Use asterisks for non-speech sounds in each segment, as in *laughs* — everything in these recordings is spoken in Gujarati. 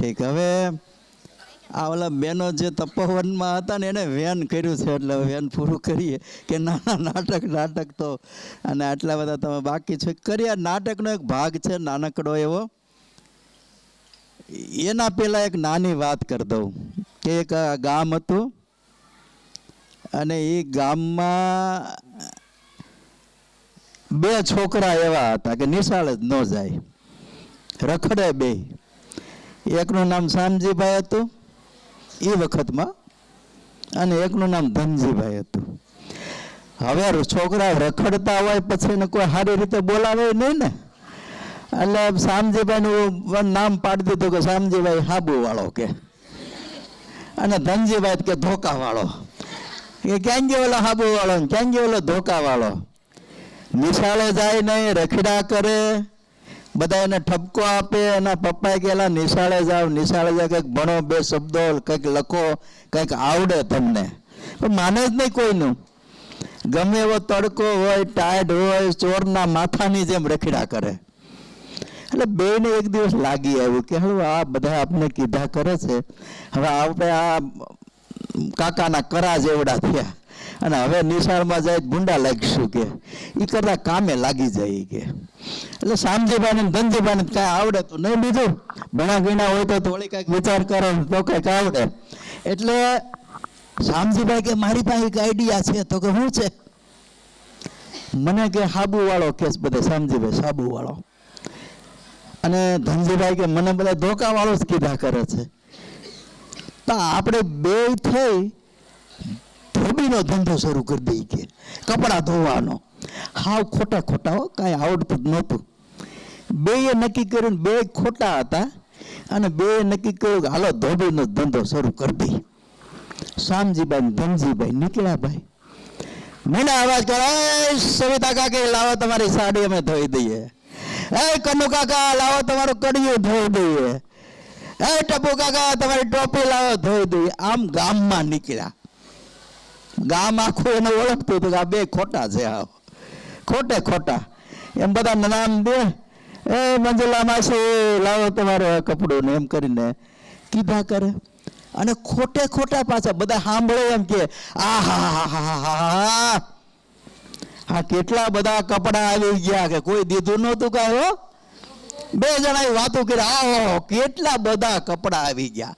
ઠીક. હવે આ ઓલા બેનો જે તપોવનમાં હતા ને એને વેન કર્યું છે, એટલે વેન પૂરું કરીએ કે નાના નાટક નાટક તો અને આટલા બધા તમે બાકી છે. કરી નાટકનો એક ભાગ છે, નાનકડો એવો. એના પહેલાં એક નાની વાત કરી દઉં. કે એક ગામ હતું અને એ ગામમાં બે છોકરા એવા હતા કે નિશાળ જ ન જાય. રખડે બે. એકનું નામ શામજીભાઈ હતું એ વખતમાં, અને એકનું નામ ધનજીભાઈ હતું. હવે છોકરા રખડતા હોય પછી એને કોઈ સારી રીતે બોલાવે નહીં ને? એટલે શામજીભાઈનું નામ પાડી દીધું કે શામજીભાઈ હાબુ વાળો કે. અને ધનજીભાઈ કે ધોકા વાળો એ ક્યાં ગયો ઓલો હાબુ વાળો ક્યાં ગયો ઓલો ધોકા વાળો નિશાળે જાય નહીં, રખડા કરે બધા એને ઠપકો આપે, એના પપ્પાએ કહેલા નિશાળે જાઓ નિશાળે જાઓ, કંઈક ભણો બે શબ્દો, કંઈક લખો, કંઈક આવડે તમને. પણ માને જ નહીં કોઈનું. ગમે એવો તડકો હોય ટાયડ હોય, ચોરના માથાની જેમ રખીડા કરે. એટલે બેને એક દિવસ લાગી આવ્યું કે હવે આ બધા આપણે કીધા કરે છે. હવે આપણે આ કાકાના કરા જેવડા થયા. અને હવે નિશાળમાં જાય ગુંડા લાગીશું કે. એ કરતા કામે લાગી જાય કે. એટલે શામજીભાઈ ને ધનજીભાઈ કાંઈ આવડે તો નહીં બીજું. ભણા ગીણા હોય તો થોડી કાંઈક વિચાર કરો તો કંઈક આવડે. એટલે શામજીભાઈ કે મારી પાસે એક આઈડિયા છે, તો કે શું છે? મને કે હાબુ વાળો કેસ બધે શામજીભાઈ સાબુ વાળો અને ધનજીભાઈ કે મને બધા ધોકા વાળો જ કીધા કરે છે. તો આપણે બે થઈ ધોબીનો ધંધો શરૂ કરી દઈ કે કપડાં ધોવાનો. હાવ ખોટા ખોટા કાંઈ આવડતું જ નહોતું. બેએ નક્કી કર્યું બે ખોટા હતા અને બેએ નક્કી કર્યું કે હાલો ધોબીનો ધંધો શરૂ કરી દઈ શામજીભાઈ ધનજીભાઈ નીકળ્યા ભાઈ. મને અવાજ કરો, "એ સવિતા કાકી, લાવો તમારી સાડી અમે ધોઈ દઈએ. એ કનુ કાકા, લાવો તમારું કડિયું ધોઈ દઈએ. એ ટપુ કાકા, તમારી ટોપી લાવો ધોઈ દઈએ. આમ ગામમાં નીકળ્યા. ગામ આખું એને ઓળખતું હતું કે આ બે ખોટા છે આ ખોટે ખોટા. એમ બધા નામ દે. એ મંજુલા માસી, લાવો તમારે કપડું ને એમ કરીને કીધા કરે. અને ખોટે ખોટા પાછા બધા સાંભળે એમ કે, આ હા હા હા હા. હા, કેટલા બધા કપડા આવી ગયા કે કોઈ દીધું નહોતું કાંઈ, હો. બે જણાએ વાતો કરી, આહો, કેટલા બધા કપડા આવી ગયા.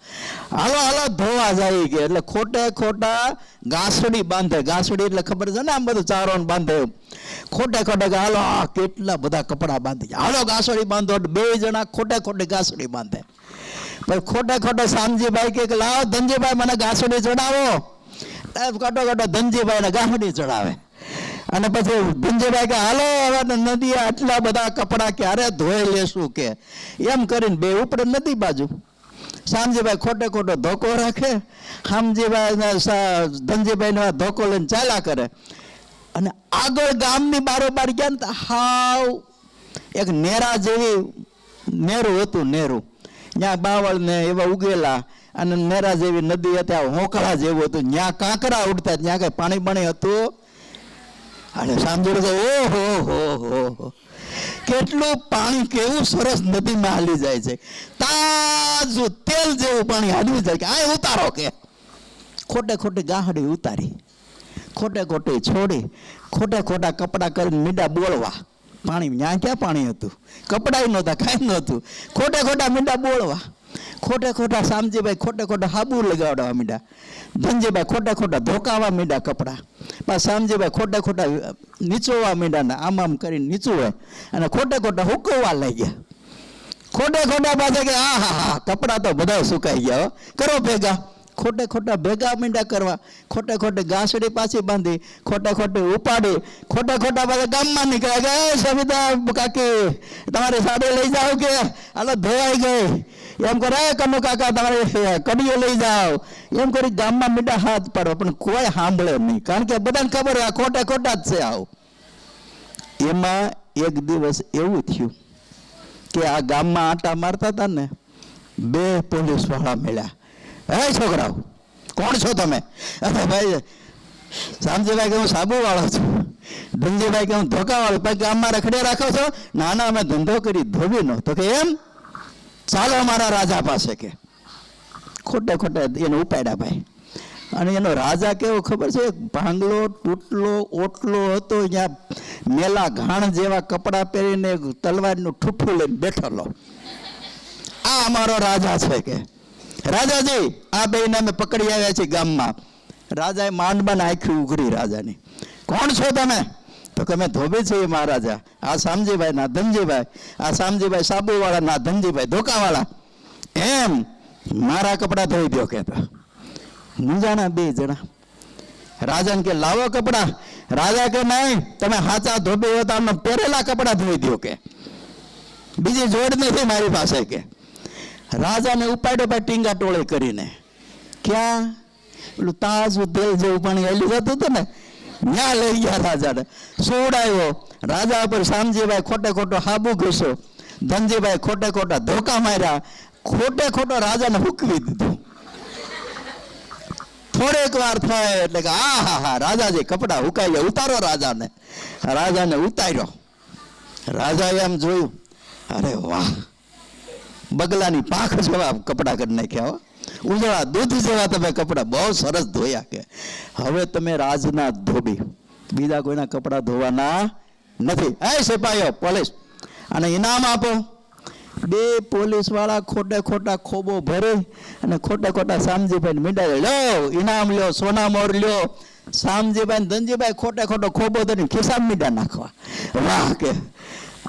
હાલો હાલો, ધોવા જાય ગયા એટલે ખોટે ખોટા ગાસડી બાંધે ગાસડી એટલે ખબર છે ને આમ બધું ચારો બાંધે ખોટે ખોટે હાલો, આ કેટલા બધા કપડા બાંધી ગયા. હાલો ગાસડી બાંધો બે જણા ખોટે ખોટે ગાસડી બાંધે. પછી ખોટે ખોટે શામજીભાઈ કે લાવો ધનજીભાઈ મને ગાસડી ચડાવો. ખોટો ખોટો ધનજીભાઈને ગાસડી ચડાવે. અને પછી ધનજીભાઈ કે, હાલો, હવે નદી આટલા બધા કપડાં ક્યારે ધોઈ લેશું કે? એમ કરીને બે ઉપર નદી બાજુ. શામજીભાઈ ખોટે ખોટો ધોકો રાખે. શામજીભાઈ ને સા- ધોકો લઈને ચાલ્યા કરે. અને આગળ ગામની બારોબાર ગયા ને હાવ એક નેરા જેવી નેરું હતું નેરું. ત્યાં બાવળ ને એવા ઉગેલા અને નેરા જેવી નદી હતી હોંકળા જેવું હતું. ત્યાં કાંકરા ઉડતા, ત્યાં કઈ પાણી પાણી હતું અને સાંભળ્યું કે ઓહો, હો હો હો. કેટલું પાણી, કેવું સરસ નદીમાં હાલી જાય છે. તાજું તેલ જેવું પાણી હાલી જાય કે આ ઉતારો કે. ખોટે ખોટી ગાહડી ઉતારી, ખોટે ખોટી છોડી, ખોટે ખોટા કપડાં કરીને મીંડા બોળવા. પાણી, ત્યાં ક્યાં પાણી હતું? કપડાય નહોતા, કાંઈ નહોતું. ખોટે ખોટા મીંડા બોળવા. ખોટે ખોટા શામજીભાઈ ખોટે ખોટા હાબુ લગાવડાવવા મીંડા ધનજીભાઈ ખોટે ખોટા ધોકાવા મીંડા કપડાં. પાછા શામજીભાઈ ખોટે ખોટા નીચોવા મીંડા ને આમ આમ કરીને નીચું અને ખોટે ખોટા હુકવવા લઈ ગયા ખોટે ખોટા પાછા કે આ હા હા, કપડાં તો બધા સુકાઈ ગયા કરો ભેગા. ખોટે ખોટા ભેગા મીંડા કરવા. ખોટે ખોટે ઘાસડી પાછી બાંધી. ખોટે ખોટે ઉપાડી. ખોટે ખોટા પાછા ગામમાં નીકળ્યા "એ સવિતા કાકી, તમારી સાડી લઈ જાઓ કે? હાલો ધોવાઈ ગઈ. એમ કરે, "એ કનુ કાકા, તમારે કડીઓ લઈ જાઓ. એમ કરી ગામમાં મીડા હાથ પાડો પણ કોઈ સાંભળે નહીં. કારણ કે બધાને ખબર આ ખોટે ખોટા જ છે આવું. એમાં એક દિવસ એવું થયું કે આ ગામમાં આટા મારતા હતા ને, બે પોલીસવાળા મળ્યા. હે છોકરાઓ, કોણ છો તમે? અરે ભાઈ સામજીભાઈ કે હું સાબુ વાળો છું. ધનજીભાઈ કે હું ધોકા વાળો પછી ગામમાં રખડે રાખો છો? ના ના, અમે ધંધો કરી ધોબીનો તો કે, એમ? ચાલો મારા રાજા પાસે કે. ખોટે ખોટે એને ઉપાડ્યા ભાઈ. અને એનો રાજા કેવો ખબર છે? ભાંગલો તૂટલો ઓટલો હતો ત્યાં મેલા ઘાણ જેવા કપડાં પહેરીને તલવારનું ઠુઠ્ઠું લઈને બેઠેલો. આ અમારો રાજા છે કે. રાજાજી, આ બેને અમે પકડી આવ્યા છીએ ગામમાં. રાજાએ માંડમાં આંખી ઉઘરી રાજાની. કોણ છો તમે? તો કે અમે ધોબી છીએ મહારાજા. આ શામજીભાઈ, ના ધનજીભાઈ. આ શામજીભાઈ સાબુવાળા, ના ધનજીભાઈ ધોકાવાળા. એમ મારા કપડાં ધોઈ દો કહેતા મૂંઝાણા બે જણા. રાજાને કે, લાવો કપડાં. રાજા કે, નહીં, તમે હાચા ધોબી હતા અમને પહેરેલા કપડાં ધોઈ દો કે. બીજી જોડ નથી મારી પાસે કે. રાજાને ઉપાડ્યો ભાઈ ટીંગા ટોળે કરીને. ક્યાં? પેલું તાજ તેલ જેવું પાણી હેલું જતું હતું ને ત્યાં લઈ ગયા રાજાને સોડાયો. રાજા ઉપર શામજીભાઈ ખોટે ખોટો હાબુ ઘસ્યો. ધનજીભાઈ ખોટે ખોટા ધોકા માર્યા. ખોટે ખોટો રાજાને હુકવી દીધો. થોડેક વાર થાય એટલે કે આ હા હા રાજાજી કપડા હુકાઈ ગયા ઉતારો રાજાને. રાજાને ઉતાર્યો. રાજાએ આમ જોયું, અરે વાહ. બગલાની પાંખ જવા કપડા કરી નાખ્યા હો. ઉજળા દૂધ જેવા તમે કપડાં બહુ સરસ ધોયા કે. હવે તમે રાજના ધોબી. બીજા કોઈના કપડાં ધોવાના નથી. હે સિપાહીઓ પોલીસ. અને ઇનામ આપો. બે પોલીસવાળા ખોટે ખોટા ખોબો ભરે અને ખોટે ખોટા શામજીભાઈ મીંડા લ્યો ઇનામ લ્યો, સોના મોર લ્યો. શામજીભાઈ ધનજીભાઈ ખોટે ખોટો ખોબો ધરી ખિસ્સામાં મીંડા નાખવા. વાહ કે.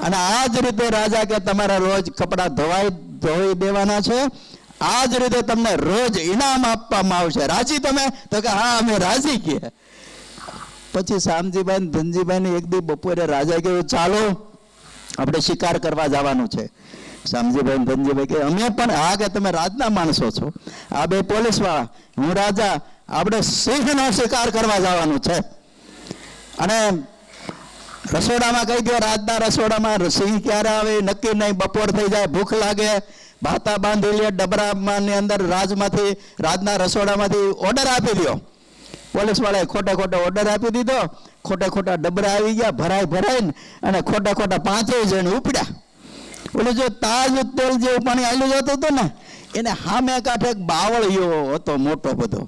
અને આ જ રીતે રાજા કે તમારા રોજ કપડાં ધોવાઈ, ધોઈ દેવાના છે. આ જ રીતે તમને રોજ ઇનામ આપવામાં આવશે. રાજી તમે? તો કે હા, અમે રાજી કે પછી શામજીભાઈ ધનજીભાઈ એક દી બપોરે રાજા કહ્યું ચાલો, આપણે શિકાર કરવા જવાનું છે. શામજીભાઈ ધનજીભાઈ કે, અમે પણ હા કે તમે રાજના માણસો છો. આ બે પોલીસવાળા હું રાજા, આપણે સિંહનો શિકાર કરવા જવાનું છે. અને રસોડામાં કહી દો રાજના રસોડામાં સિંહ ક્યારે આવે? નક્કી નહીં, બપોર થઈ જાય, ભૂખ લાગે. ભાતા બાંધી લે ડબરામાંની અંદર રાજમાંથી, રાજના રસોડામાંથી ઓર્ડર આપી દો પોલીસવાળાએ ખોટા ખોટા ઓર્ડર આપી દીધો. ખોટા ખોટા ડબરા આવી ગયા, ભરાઈ ભરાઈને અને ખોટા ખોટા પાંચેય જણ ઉપડ્યા. ઓલું જો તાજ તેલ જેવું પાણી આવેલું જતું હતું ને, એને સામે કાંઠે એક બાવળિયો હતો મોટો બધો.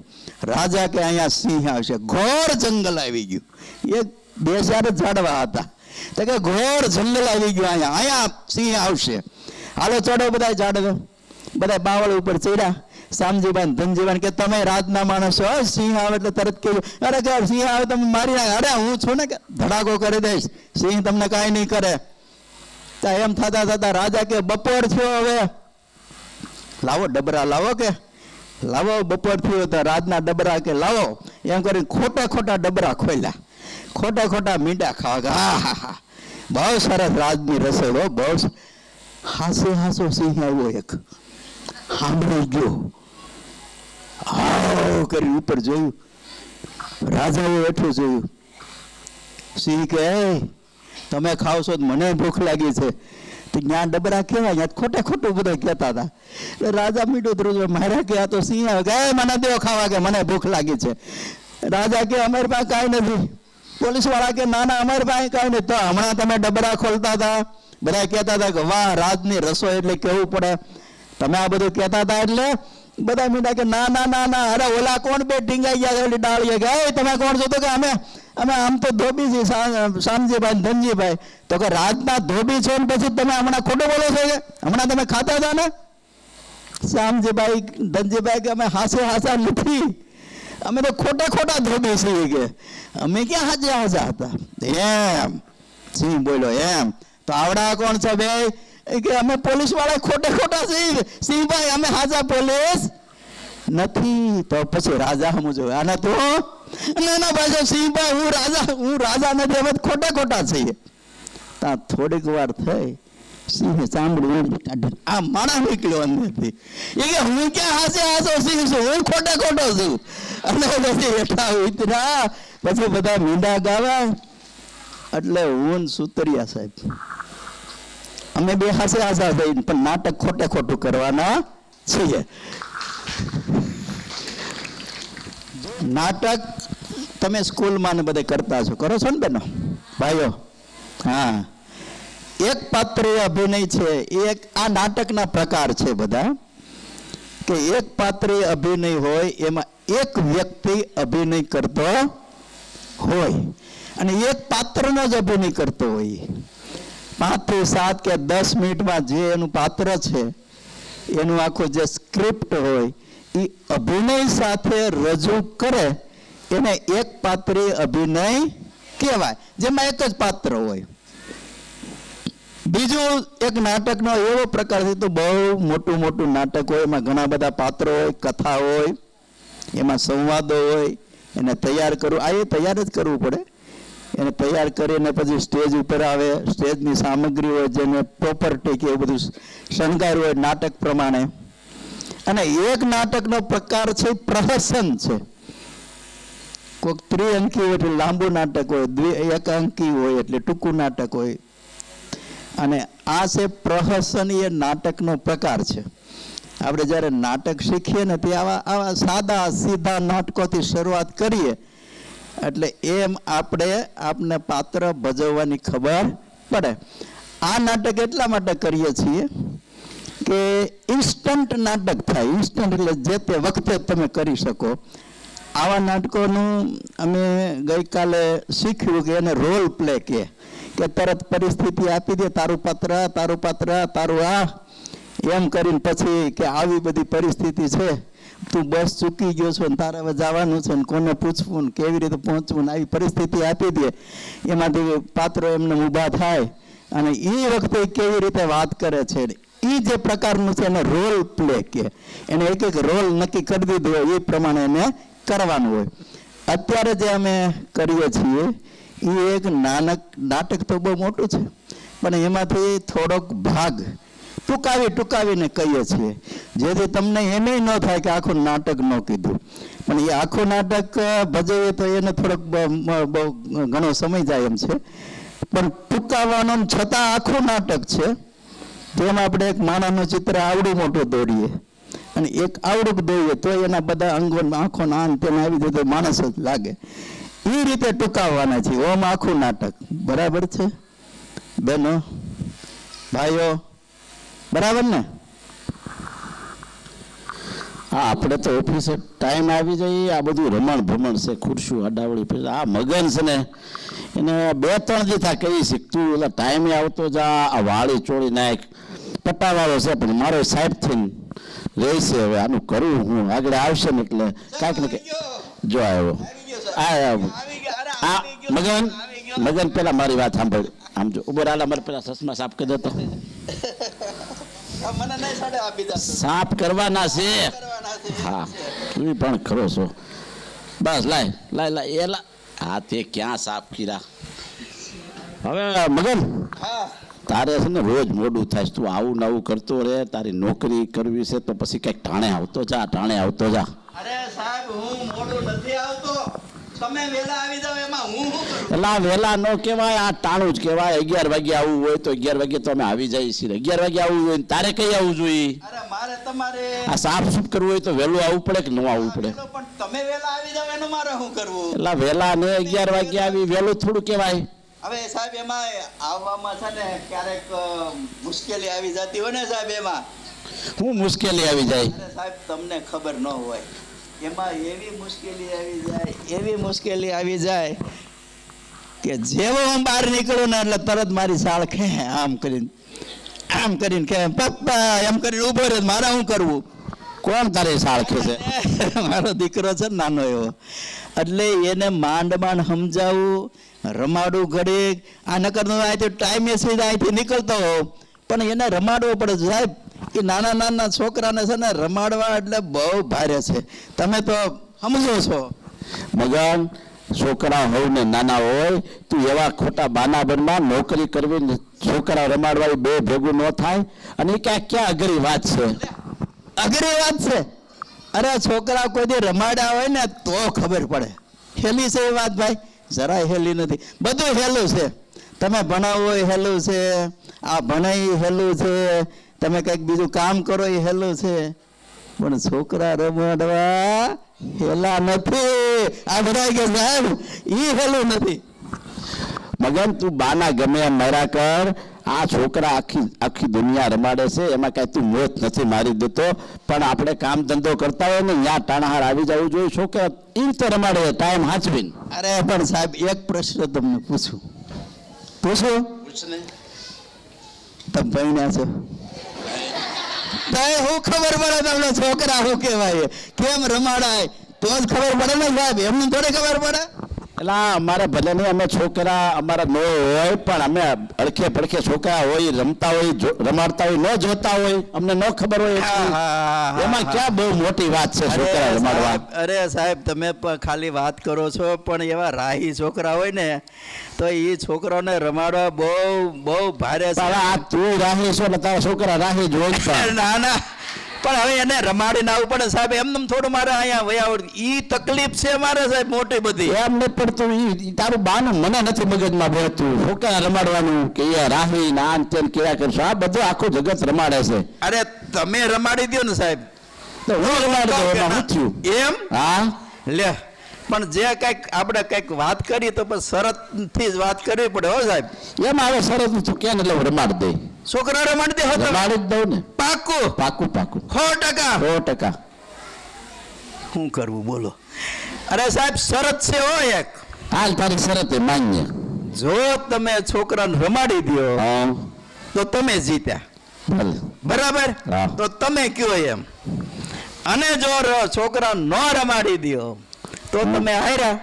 રાજા કે અહીંયા સિંહ આવશે. ઘોર જંગલ આવી ગયું. એક બે ચાર ઝાડવા હતા. તો કે ઘોર જંગલ આવી ગયું અહીંયા. અહીંયા સિંહ આવશે. હાલો ચડો બધા ઝાડવા બધા બાવળ ઉપર ચડ્યા. શામજીભાઈ ને ધનજીભાઈ કે તમે રાજના માણસો હો, સિંહ આવે એટલે તરત કહેજો. અરે કે સિંહ આવે તમે મારી નાખ. અરે હું છું ને કે. ધડાકો કરી દઈશ. સિંહ તમને કાંઈ નહીં કરે. તો એમ થતા થતા રાજા કે બપોર થયો હવે. લાવો ડબરા લાવો કે. લાવો બપોર થયો તો રાજના ડબરા કે લાવો. એમ કરીને ખોટા ખોટા ડબરા ખોલ્યા. ખોટા ખોટા મીંડા ખાવા કે હા હા હા બહુ સરસ રાજની રસોઈ હો બહુ સ- હાસે હાસો સિંહ આવ્યો એક. સાંભળી ગયો. હાવ કરી ઉપર જોયું. રાજાએ એટલું જોયું. સિંહ કે તમે ખાવ છો મને ભૂખ લાગી છે. તો જ્ઞાન ડબરા કેવા યાદ ખોટે ખોટું બધા કહેતા હતા. રાજા મીઠું ધ્રુજ મારા કે તો સિંહ આવે કે મને દેવો ખાવા કે, મને ભૂખ લાગી છે. રાજા કે, અમારી પાસે કાંઈ નથી. પોલીસવાળા કે, ના ના, અમારી પાસે કાંઈ નહીં તો હમણાં તમે ડબરા ખોલતા હતા. બધા કહેતા હતા કે વાહ રાજની રસોઈ એટલે કેવું પડે? તમે આ બધું કહેતા હતા એટલે બધા મીઠા કે ના ના ના ના અરે ઓલા કોણ બે ટીંગાઈ ગયા છે ઓલી ડાળીએ કે "એ, તમે કોણ છો? તો કે અમે અમે આમ તો ધોબી છીએ શા- શામજીભાઈ ને ધનજીભાઈ. તો કે રાજના ધોબી છો ને પછી તમે હમણાં ખોટું બોલો છો કે? હમણાં તમે ખાતા હતા ને? શ્યામજીભાઈ ધનજીભાઈ કે અમે હાસે હાસા નથી. અમે તો ખોટા ખોટા ધોબી છીએ કે. અમે ક્યાં હાજે હાજા હતા? એમ. સિંહ બોલ્યો એમ. તો આવડા કોણ છે બે એ કે અમે પોલીસવાળા ખોટે ખોટા છીએ સિંહભાઈ અમે હાજા પોલીસ નથી તો પછી રાજા સમજો આને તો ના ના ભાઈ સિંહભાઈ હું રાજા હું રાજા નથી અમે તો ખોટા ખોટા છીએ ત્યાં થોડીક વાર થઈ સિંહે ચામડું ઓળી કાઢી આ માણા નીકળ્યો અંદરથી એ કે હું ક્યાં હાસે હાસો સિંહ છું હું ખોટે ખોટો છું અને પછી એટલા ઉતર્યા પછી બધા મીંડા ગાવા એટલે હું ને સુતરિયા સાહેબ અમે બે હાસે હાસા થઈને પણ નાટક ખોટે ખોટું કરવાના છીએ. નાટક તમે સ્કૂલમાં ને બધે કરતા છો. કરો છો ને બેનો? ભાઈઓ, હા. એક પાત્રીય અભિનય છે, એક આ નાટકના પ્રકાર છે બધા. કે એક પાત્રીય અભિનય હોય, એમાં એક વ્યક્તિ અભિનય કરતો હોય. અને એક પાત્રનો જ અભિનય કરતો હોય. પાંચથી સાત કે દસ મિનિટમાં જે એનું પાત્ર છે, એનું આખું જે સ્ક્રિપ્ટ હોય એ અભિનય સાથે રજૂ કરે, એને એક પાત્રી અભિનય કહેવાય. જેમાં એક જ પાત્ર હોય. બીજું એક નાટકનો એવો પ્રકાર છે, તો બહુ મોટું મોટું નાટક હોય, એમાં ઘણા બધા પાત્રો હોય, કથા હોય, એમાં સંવાદો હોય, એને તૈયાર કરવું આ એ તૈયાર જ કરવું પડે. એને તૈયાર કરીને પછી સ્ટેજ ઉપર આવે, સ્ટેજની સામગ્રી હોય જેને પ્રોપર્ટી કે એવું બધું શણગાર હોય, નાટક પ્રમાણે. અને એક નાટકનો પ્રકાર છે પ્રહસન છે. કોઈક ત્રિઅંકી હોય એટલે લાંબુ નાટક હોય, દ્વિ એક અંકી હોય એટલે ટૂંકું નાટક હોય. અને આ છે પ્રહસન એ નાટકનો પ્રકાર છે. આપણે જ્યારે નાટક શીખીએ ને તે આવા આવા સાદા સીધા નાટકોથી શરૂઆત કરીએ એટલે એમ આપણે આપને પાત્ર ભજવવાની ખબર પડે. આ નાટક એટલા માટે કરીએ છીએ કે ઇન્સ્ટન્ટ નાટક થાય. ઇન્સ્ટન્ટ એટલે જે તે વખતે તમે કરી શકો. આવા નાટકોનું અમે ગઈકાલે શીખ્યું કે એને રોલ પ્લે કે. કે તરત પરિસ્થિતિ આપી દે, તારું પાત્ર તારું પાત્ર, તારું આ. એમ કરીને પછી કે આવી બધી પરિસ્થિતિ છે. તું બસ ચૂકી ગયો છો ને તારે હવે જવાનું છે ને કોને પૂછવું ને કેવી રીતે પહોંચવું ને આવી પરિસ્થિતિ આપી દે. એમાંથી પાત્રો એમને ઊભા થાય અને એ વખતે કેવી રીતે વાત કરે છે એ જે પ્રકારનું છે એને રોલ પ્લે કે. એને એક એક રોલ નક્કી કરી દીધો હોય, એ પ્રમાણે એને કરવાનું હોય. અત્યારે જે અમે કરીએ છીએ, એ એક નાનક, નાટક તો બહુ મોટું છે, પણ એમાંથી થોડોક ભાગ ટૂંકાવી ટૂંકાવીને કહીએ છીએ. જેથી તમને એમ ન થાય કે આખું નાટક ન કીધું. પણ એ આખું નાટક ભજવે તો એને થોડોક બહુ ઘણો સમય જાય એમ છે. પણ ટૂંકાવાનો છતાં આખું નાટક છે. તેમ આપણે એક માનવનું ચિત્ર આવડું મોટું દોરીએ. અને એક આવડું દોરીએ તો એના બધા અંગો આંખો આન તેને આવી જાય તો માણસ જ લાગે. એ રીતે ટૂંકાવવાના છે ઓમ આખું નાટક. બરાબર છે? બેનો, ભાઈઓ બરાબર ને? હા આપણે તો ઓફિસે ટાઈમ આવી જઈએ આ બધું રમણ ભમણ છે ખુરશું અડાવડી આ મગન છે ને, એને બે ત્રણ દી થા કહી શીખતું એટલે ટાઈમે આવતો જા, આ વાળી ચોળી નાખ. પટ્ટાવાળો છે, પણ મારો સાહેબ થઈને રહેશે હવે, આનું કરું હું. આગળ આવશે ને એટલે કાંઈક ને જો આવ્યો. આ મગન મગન પેલા મારી વાત સાંભળ. આમ જો, ઊભો રાલા મારે પેલા સસમા સાફ કરી દેતો. સાફ કરવાના છે. હા. તું પણ ખરો છો. બસ લાય લાય લાય એ લા. હા તે ક્યાં સાફ કર્યા? હવે મગન તારે છે ને રોજ મોડું થાય તું આવું નવું કરતો રહે તારી નોકરી કરવી છે તો પછી કંઈક ટાણે આવતો જા ટાણે આવતો જા. અરે સાહેબ હું મોડું નથી આવતો. તમે વેલા આવી જાવ એમાં હું શું કરું? એટલે આ વહેલા ન કહેવાય આ ટાણું જ કહેવાય. અગિયાર વાગે આવવું હોય તો અગિયાર વાગે તો અમે આવી જઈએ છીએ. અગિયાર વાગે આવવું હોય તારે કઈ આવવું જોઈએ? અરે મારે તમારે આ સાફ સુફ કરવું હોય તો વહેલું આવવું પડે કે ન આવવું પડે? પણ તમે વેલા આવી જાવ એનું મારે શું કરવું? એટલે આ વહેલા ને અગિયાર વાગે આવી વહેલું થોડું કહેવાય. હવે સાહેબ એમાં આવવામાં છે ને ક્યારેક મુશ્કેલી આવી જતી હોય ને સાહેબ એમાં? હું મુશ્કેલી આવી જાય. સાહેબ તમને ખબર ન હોય. એમાં એવી મુશ્કેલી આવી જાય, એવી મુશ્કેલી આવી જાય કે જેવો હું બહાર નીકળું ને એટલે તરત મારી સાળ ખે આમ કરીને આમ કરીને કે પપ્પા, એમ કરીને ઊભો રહે, મારે શું કરવું? કોણ તારે સાળખે છે *laughs* મારો દીકરો છે નાનો એવો. એટલે એને માંડ માંડ સમજાવું, રમાડું ઘડીક, આ નકર અહીંથી ટાઈમે સીધા અહીંથી નીકળતો હોઉં. પણ એને રમાડવો પડે. સાહેબ એ નાના નાના છોકરાને છે ને રમાડવા એટલે બહુ ભારે છે. તમે તો સમજો છો. મગન છોકરા હોય ને નાના હોય તું એવા ખોટા બાના બનમાં નોકરી કરવી છોકરા રમાડવા એ બે ભેગું ન થાય. અને એ ક્યાં ક્યાં અઘરી વાત છે? અઘરી વાત છે. અરે છોકરા કોઈ દી રમાડ્યા હોય ને તો ખબર પડે. હેલી છે એ વાત ભાઈ? જરાય હેલી નથી. બધું હેલું છે. તમે ભણાવો હેલું છે આ ભણાઈ હેલું છે તમે કંઈક બીજું કામ કરો એ હેલું છે. પણ છોકરા રમાડવા હેલા નથી. આ બધા કે સાહેબ એ હેલું નથી. મગન તું બાના ગમે એમ મારા કર. આ છોકરા આખી આખી દુનિયા રમાડે છે. એમાં કાંઈ તું મોત નથી મારી દેતો. પણ આપણે કામ ધંધો કરતા હોય ને ત્યાં ટાણાહાર આવી જવું જોઈએ. છોકરા એ રીતે રમાડે ટાઈમ હાચવીને. અરે પણ સાહેબ એક પ્રશ્ન તમને પૂછું. પૂછો. તમે ભણ્યા છો. તો એ હું ખબર પડે તમને, છોકરા શું કહેવાય કેમ રમાડાય? તો જ ખબર પડે ને સાહેબ એમને થોડી ખબર પડે? એટલે અમારે ભલે નહીં અમે છોકરા અમારા નો હોય પણ અમે અડખે પડખે છોકરા હોય રમતા હોય રમાડતા હોય ન જોતા હોય અમને ન ખબર હોય એમાં ક્યાં બહુ મોટી વાત છે છોકરા અરે રમાડવા? સાહેબ, અરે સાહેબ તમે પણ ખાલી વાત કરો છો પણ એવા રાહી છોકરા હોય ને તો એ છોકરાને રમાડવા બહુ બહુ ભારે છે આ તું રાહી છો ને તારા છોકરા રાહી જોઈ *laughs* ના ના. પણ હવે એને રમાડીને આવવું પડે સાહેબ એમને થોડું મારે અહીંયા વયાવડ ઈ તકલીફ છે મારે સાહેબ મોટી બધી. એમ નથી પડતું ઈ- ઈ તારું બાનું મને નથી મગજમાં ભરતું ક્યાં રમાડવાનું? કે એ રાહી ના તેન કેવા કરશો? આ બધું આખું જગત રમાડે છે. અરે તમે રમાડી દો ને સાહેબ. તો હું રમાડી દઉં એમાં હા લે પણ જે કંઈક આપણે કંઈક વાત કરીએ તો પણ શરતથી જ વાત કરવી પડે હો સાહેબ. એમ હવે સરસ તું કે ને એટલે રમાડ રમાડી દઈ? છોકરા રમાડી દે રમાડી જ દઉં ને. પાકું. પાકું પાકું. સો ટકા. સો ટકા. શું કરવું બોલો. અરે સાહેબ શરત છે હો એક. હાલ તારી શરત એ માન્ય. જો તમે છોકરાને રમાડી દો તો તમે જીત્યા. બરાબર? તો તમે કયો એમ? અને જો છોકરા ન રમાડી દો તો તમે હાર્યા.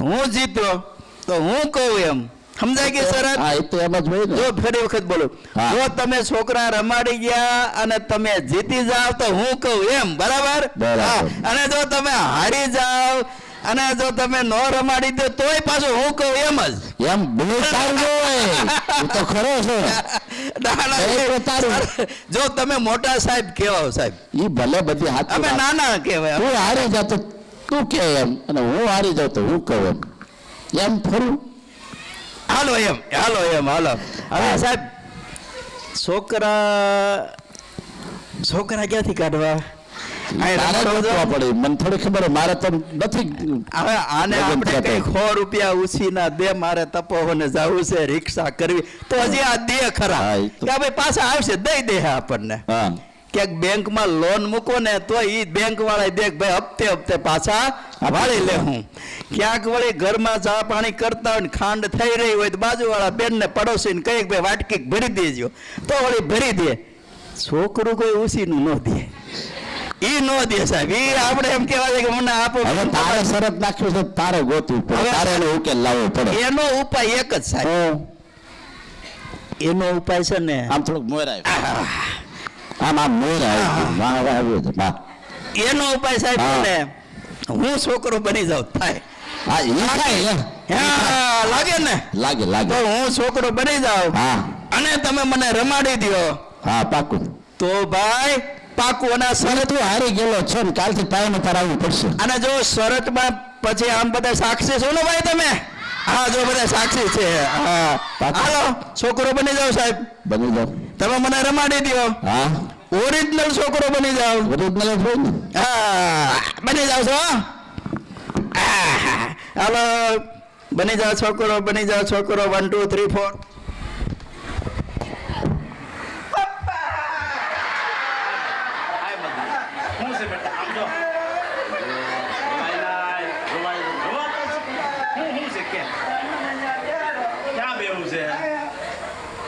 હું જીત્યો તો હું કહું એમ? સમજાય કે શરત હા એ તો એમ જ હોય ને. જો ફરી વખત બોલો. જો તમે છોકરા રમાડી ગયા અને તમે જીતી જાવ તો હું કહું એમ બરાબર. અને જો તમે હારી જાવ અને જો તમે ન રમાડી દો તોય પાછું હું કહું એમ જ. એમ બહુ સારું હોય. તો ખરો છે. *laughs* એ. જો તમે મોટા સાહેબ કેવા સાહેબ. ઈ ભલે બધી હાથ અમે નાના કહેવાય. હું હારી જાતો તું કે એમ. અને હું હારી જાઉં તો હું કહું એમ. એમ ફરું હાલો એમ. હાલો એમ હાલો. હવે સાહેબ છોકરા છોકરા ક્યાંથી કાઢવા? મને થોડી ખબર મારે તો નથી હવે આને આપણે કઈ. સો રૂપિયા ઉછીના દે મારે તપોવને જવું છે રિક્ષા કરવી. તો હજી આ દે ખરા. કે ભાઈ પાછા આવશે દઈ દે આપણને. હા. ક્યાંક બેંકમાં લોન મૂકો ને તો એ બેંકવાળા દેખ ભાઈ હપ્તે હપ્તે પાછા વાળી લે હું. ક્યાંક વળી ઘરમાં ચા પાણી કરતા હોય ખાંડ થઈ રહી હોય તો બાજુવાળા બેનને પડોશીને કહીએ ભાઈ વાટકી ભરી દેજો. તો વળી ભરી દે. છોકરું કોઈ ઉસીનું ન દે. ઈ ન દે સાહેબ. ઈ આપણે એમ કહેવાય છે કે મને આપો. હવે તારે શરત નાખ્યું છે તારે ગોતવું પડે. તારે એનો ઉકેલ લાવવો પડે. એનો ઉપાય એક જ સાહેબ. એનો ઉપાય છે ને આમ થોડુંક મોર આવ્યું આમ મોર આવ્યું છે. એનો ઉપાય સાહેબ હા. ને હું છોકરો બની જાઉં થાય હા એ થાય હા લાગે ને? લાગે લાગે. હું છોકરો બની જાઉં હા. અને તમે મને રમાડી દો હા પાકું. તો ભાઈ પાકું અને અને શરત હું હારી ગયેલો છો ને કાલથી ટાઈમે તારે આવવું પડશે. અને જો શરતમાં પછી આમ બધા સાક્ષી છો ને ભાઈ તમે? હા જો બધા સાક્ષી છે. હા. હાલો છોકરો બની જાઓ સાહેબ. બની જાવ તમે મને રમાડી દો હા. ઓરિજિનલ છોકરો બની જાઓ. ઓરિજિનલ હા બની જાવ છો. હાલો બની જાઓ છોકરો બની જાઓ છોકરો. વન ટુ થ્રી ફોર શું છે બેટા આમ જો રવાઈ રવાઈ રવાતો છે. શું શું છે કે ક્યાં બેવું છે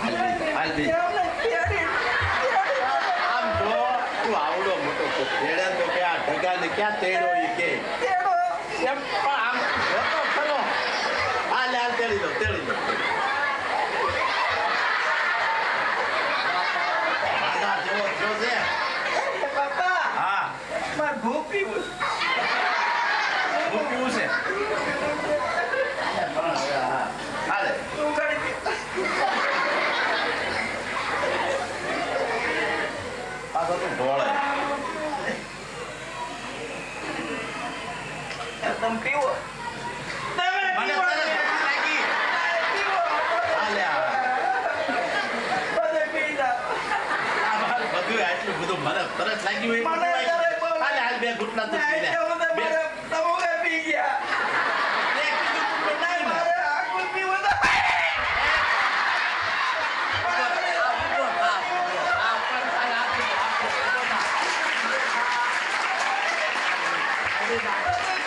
હાલ દે, હાલ દે. આમ જો તું આવડો મોટો તો તેડે તો કે આ ઢગાને ક્યાં તેડો ઈ કે એમ પણ આમ જો તો ખરો હાલ હાલ તેડી દો તેડી દો દાદા જેવો થયો છે હા હું પીવું છે હાલે પાછો તું ઢોળે મને તરસ લાગી હાલે આ મારે બધું આટલું બધું મને તરસ લાગી હોય બધું આટલું. હાલે હાલ બે ઘૂંટડા તું પી લે. બે- એક ઘૂંટડું બનાય ને.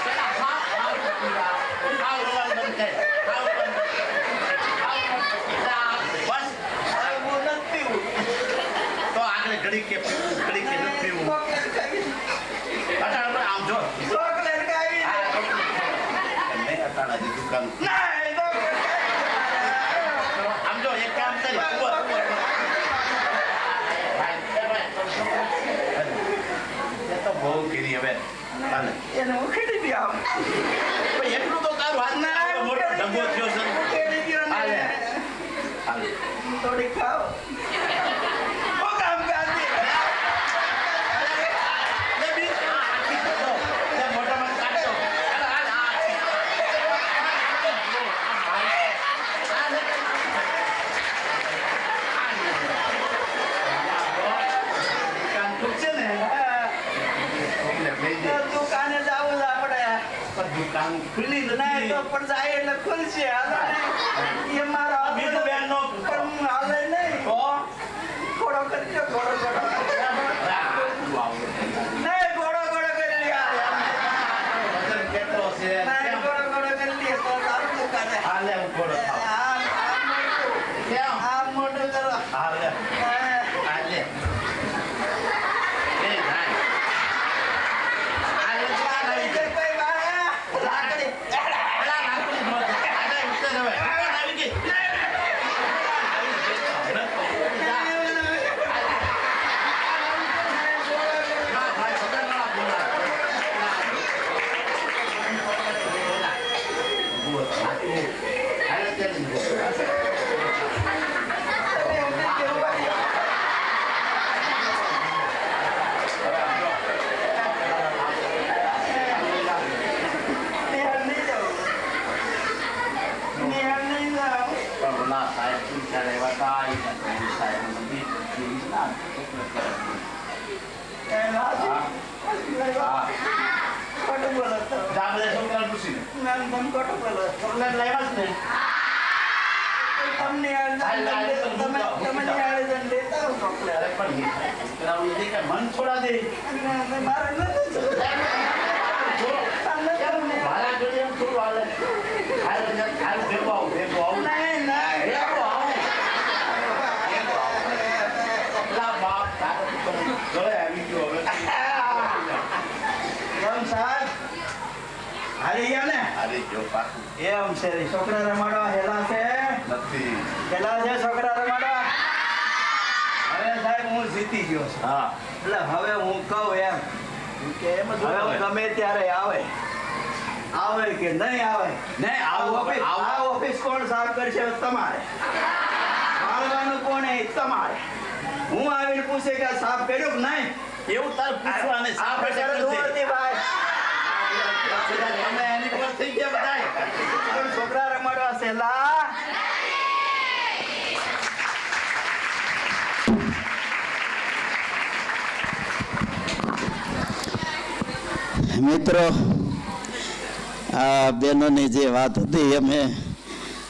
પેલા હાવ હાવ પીવા. હાવ રોવાનું બંધ કર. હાવ બંધ કર. હાવ બંધ કર. એટલે આ બસ હવે હું નથી પીવું. તો આગળ ઘડી કે પીવું ઘડી કે નથી પીવું અટાણે પણ આમ જો આ નહીં અટાણે હજી દુકાન આમ જો એક કામ કરી ઊભો, ઊભો, ઊભો. ભાઈ, એ ભાઈ. એ તો બહુ કરી હવે. હાલે. પણ એટલું તો તારું હાથ ના મોટો ડબ્બો થયો છે. હાલે. હાલે. લે બી આ આખી કાઢો. લે મોઢામાં કાઢો. હાલે, હાલે, આ આખી. આ લે. દુકાન ખૂટશે ને એટલે લઈ દે. દુકાને જાવું છે આપણે પણ દુકાન ખુલ્લી નહીં તો પણ જાય એટલે ખુલશે. હાલો. એ મારો બેન નો પણ હાલે નહીં. ઘોડો કરજો ઘોડો ઘોડો નહીં ઘોડો ઘોડો કરી લ્યા વજન કેટલો છે નહીં કેમ? ઘોડો ઘોડો કરી લ્યા તો તારું દુકાને હાલે હું ઘોડો થાવ. આમ આમ મોટું કેમ? આમ મોટું કરો હાલે હા. હાલે એ નાય. હાલે ચાલ આવી બીજે ગઈ. કોઈ વાળા? લાકડી. અલા, લાકડી નો છે. હાલે ઉતર હવે. દુકાન આવી ગઈ. આવી ગઈ. જા. હા, ભાઈ, વગર ના બોલા. બોલ. હાલે ચાલી ગઈ. નિહાળ નહીં જાઉં. નિહાળ નહીં જાઉં. પણ ના સાહેબ પૂછ્યા રહેવા તા એ નથી સાહેબ નથી એવી ના એ લાજુ. હા ખોટું બોલો છો. જા બધા છોકરાને પૂછીને મેમ તમે ખોટું બોલો છો. લાવ્યા જ ને તમને તમે તમે નિહાળી લેતા આવો ચોકલેટ. અરે પણ છોકરાઓને દે કે મન છોડા દે મારે નથી જોતું. તમને કેમ નિહાળ? મારા જોડે એમ થોડું હાલે હાલે ને ભેગો આવું ભેગો આવું નહીં, નહીં. ભેગો આવું ભેગો આવું પેલા બાપ તારે તો ગળે આવી ગયો હવે કેમ સાહેબ? હારી ગયા ને? અરે જો પાછું. એમ છે છોકરા રમાડવા હેલા છે? નથી. હેલા છે છોકરા રમાડવા? હવે સાહેબ હું જીતી ગયો છું. હા. એટલે હવે હું કહું એમ કે એમ હવે ગમે ત્યારે આવે. આવે કે નહીં આવે? નહીં, આ ઓફિસ આ ઓફિસ કોણ સાફ કરશે? તમારે. મારવાનું કોણ એ? તમારે. હું આવીને પૂછે કે સાફ કર્યું કે નહીં? એવું તારે પૂછવાને સાફ. નહોતી ભાઈ. મિત્રો, આ બહેનોની જે વાત હતી, અમે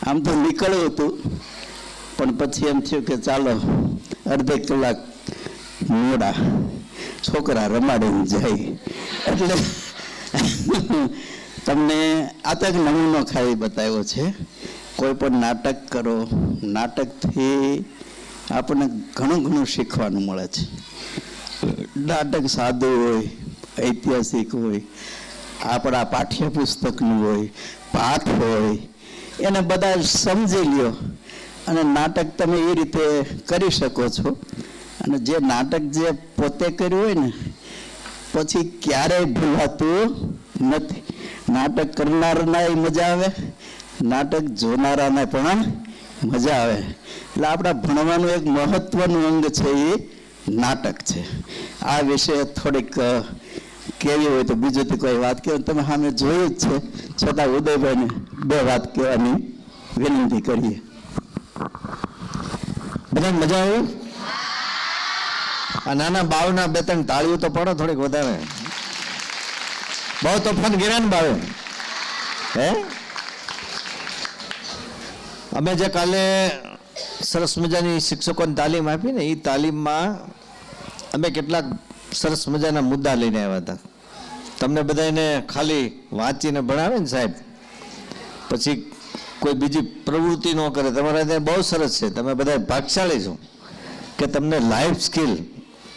આમ તો નીકળ્યું હતું, પણ પછી એમ થયું કે ચાલો, અડધે કલાક મોડા છોકરા રમાડીને જાય. એટલે તમને આ તો નમૂનો ખાલી બતાવ્યો છે. કોઈ પણ નાટક કરો, નાટકથી આપણને ઘણું ઘણું શીખવાનું મળે છે. નાટક સાદું હોય, ઐતિહાસિક હોય, આપણા પાઠ્યપુસ્તકનું હોય, પાઠ હોય, એને બધા સમજી લ્યો. અને નાટક તમે એ રીતે કરી શકો છો. અને જે નાટક જે પોતે કર્યું હોય ને પછી ક્યારેય ભૂલાતું નથી. નાટક કરનારનાય મજા આવે, નાટક જોનારાને પણ મજા આવે. એટલે આપણા ભણવાનું એક મહત્વનું અંગ છે એ નાટક છે. આ વિશે થોડીક કેવી હોય તો બીજું તો કોઈ વાત કહેવાય. તમે સામે જોયું જ છે, છતાં ઉદયભાઈને બે વાત કહેવાની વિનંતી કરીએ. બધા મજા આવી? આ નાના બાવના બે ત્રણ તાળીઓ તો પડો, થોડીક વધારે. બહુ તોફાન કર્યા ને બાવે હે? અમે જે કાલે સરસ મજાની શિક્ષકોને તાલીમ આપી ને એ તાલીમમાં અમે કેટલાક સરસ મજાના મુદ્દા લઈને આવ્યા હતા. તમને બધાને ખાલી વાંચીને ભણાવે ને સાહેબ? પછી કોઈ બીજી પ્રવૃત્તિ ન કરે. તમારા ત્યાં બહુ સરસ છે. તમે બધા ભાગશાળી છો. કે તમને લાઈફ સ્કિલ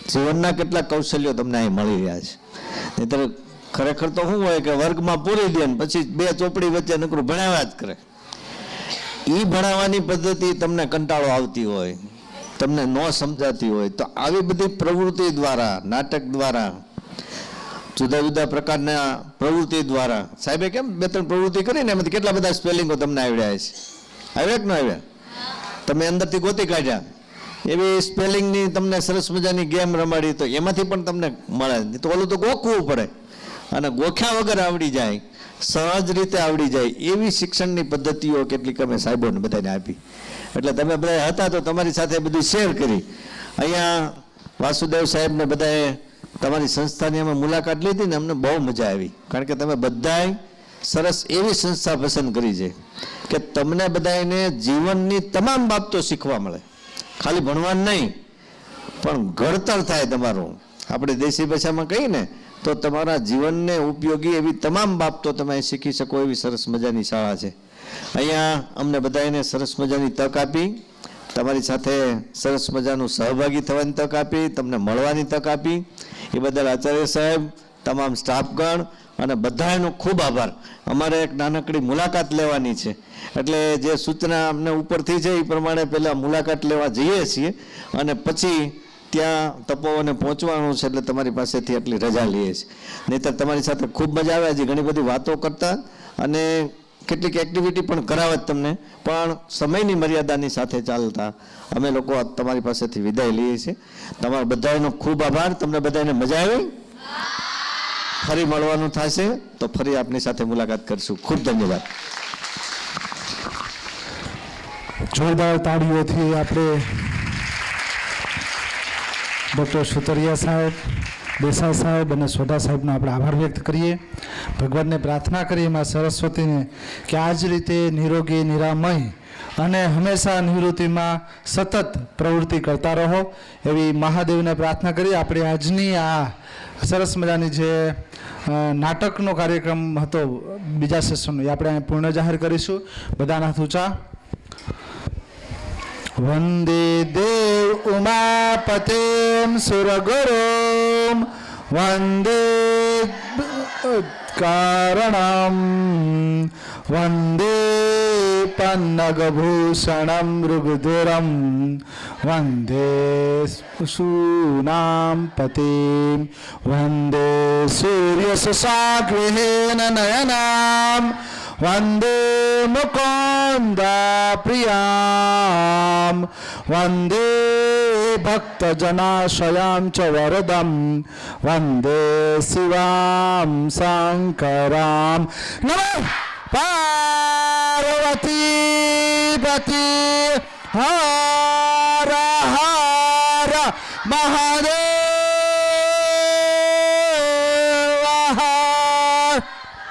જીવનના કેટલા કૌશલ્યો તમને અહીં મળી રહ્યા છે. નહીંતર ખરેખર તો શું હોય કે વર્ગમાં પૂરી દે પછી બે ચોપડી વચ્ચે નકરું ભણાવ્યા જ કરે. એ ભણાવવાની પદ્ધતિ તમને કંટાળો આવતી હોય, તમને ન સમજાતી હોય, તો આવી બધી પ્રવૃત્તિ દ્વારા, નાટક દ્વારા, જુદા જુદા પ્રકારના પ્રવૃત્તિ દ્વારા, સાહેબે કેમ બે ત્રણ પ્રવૃત્તિ કરીને એમાંથી કેટલા બધા સ્પેલિંગો તમને આવડ્યા છે? આવ્યા કે ન આવ્યા? તમે અંદરથી ગોતી કાઢ્યા? એવી સ્પેલિંગની તમને સરસ મજાની ગેમ રમાડી તો એમાંથી પણ તમને મળે. તો ઓલું તો ગોખવું પડે. અને ગોખ્યા વગર આવડી જાય. સહજ રીતે આવડી જાય. એવી શિક્ષણની પદ્ધતિઓ કેટલીક અમે સાહેબોને બધાને આપી. એટલે તમે બધા હતા તો તમારી સાથે બધું શેર કરી. અહીંયા વાસુદેવ સાહેબને બધાએ તમારી સંસ્થાની અમે મુલાકાત લીધી ને અમને બહુ મજા આવી. કારણ કે તમે બધાય સરસ એવી સંસ્થા પસંદ કરી છે કે તમને બધાને જીવનની તમામ બાબતો શીખવા મળે. ખાલી ભણવાનું નહીં, પણ ઘડતર થાય તમારું. આપણે દેશી ભાષામાં કહીએ ને, તો તમારા જીવનને ઉપયોગી એવી તમામ બાબતો તમે શીખી શકો એવી સરસ મજાની શાળા છે. અહીંયા અમને બધાને સરસ મજાની તક આપી, તમારી સાથે સરસ મજાનું સહભાગી થવાની તક આપી, તમને મળવાની તક આપી. એ બદલ આચાર્ય સાહેબ, તમામ સ્ટાફગણ અને બધાનો ખૂબ આભાર. અમારે એક નાનકડી મુલાકાત લેવાની છે. એટલે જે સૂચના અમને ઉપરથી છે, એ પ્રમાણે પહેલાં મુલાકાત લેવા જઈએ છીએ અને પછી ત્યાં તપોવને પહોંચવાનું છે, એટલે તમારી પાસેથી આટલી રજા લઈએ છીએ. નહીંતર તમારી સાથે ખૂબ મજા આવે છે ઘણી બધી વાતો કરતા અને કેટલીક એક્ટિવિટી પણ કરાવે તમને, પણ સમયની મર્યાદાની સાથે ચાલતા અમે લોકો તમારી પાસેથી વિદાય લઈએ છીએ. તમારા બધાનો ખૂબ આભાર, તમને બધાને મજા આવી. ફરી મળવાનું થશે તો ફરી આપની સાથે મુલાકાત કરશું. ખૂબ ધન્યવાદ. જોરદાર તાળીઓથી આપણે ડૉક્ટર સુતરિયા સાહેબ, દેસાઈ સાહેબ અને સોઢા સાહેબનો આપણે આભાર વ્યક્ત કરીએ. ભગવાનને પ્રાર્થના કરીએ માં સરસ્વતીને કે આ જ રીતે નિરોગી, નિરામય અને હંમેશા નિવૃત્તિમાં સતત પ્રવૃત્તિ કરતા રહો. એવી મહાદેવને પ્રાર્થના કરી આપણે આજની આ સરસ મજાની જે નાટકનો કાર્યક્રમ હતો બીજા સેશનનો. એ આપણે પૂર્ણ જાહેર કરીશું. બધાના ઊંચા વંદે દેવ ઉમાપતિમ સુરગુરો વંદે કારણમ. વંદે પન્નગભૂષણમ મૃગધુરમ વંદે શૂનામ પતિમ વંદે સૂર્યસુષાગૃહેન નયનામ વંદે મુકુંદ પ્રિયામ વંદે ભક્તજનાશયામ ચ વરદમ વંદે શિવામ શંકરામ નમઃ પાર્વતી પતિ હર હર મહાદેવ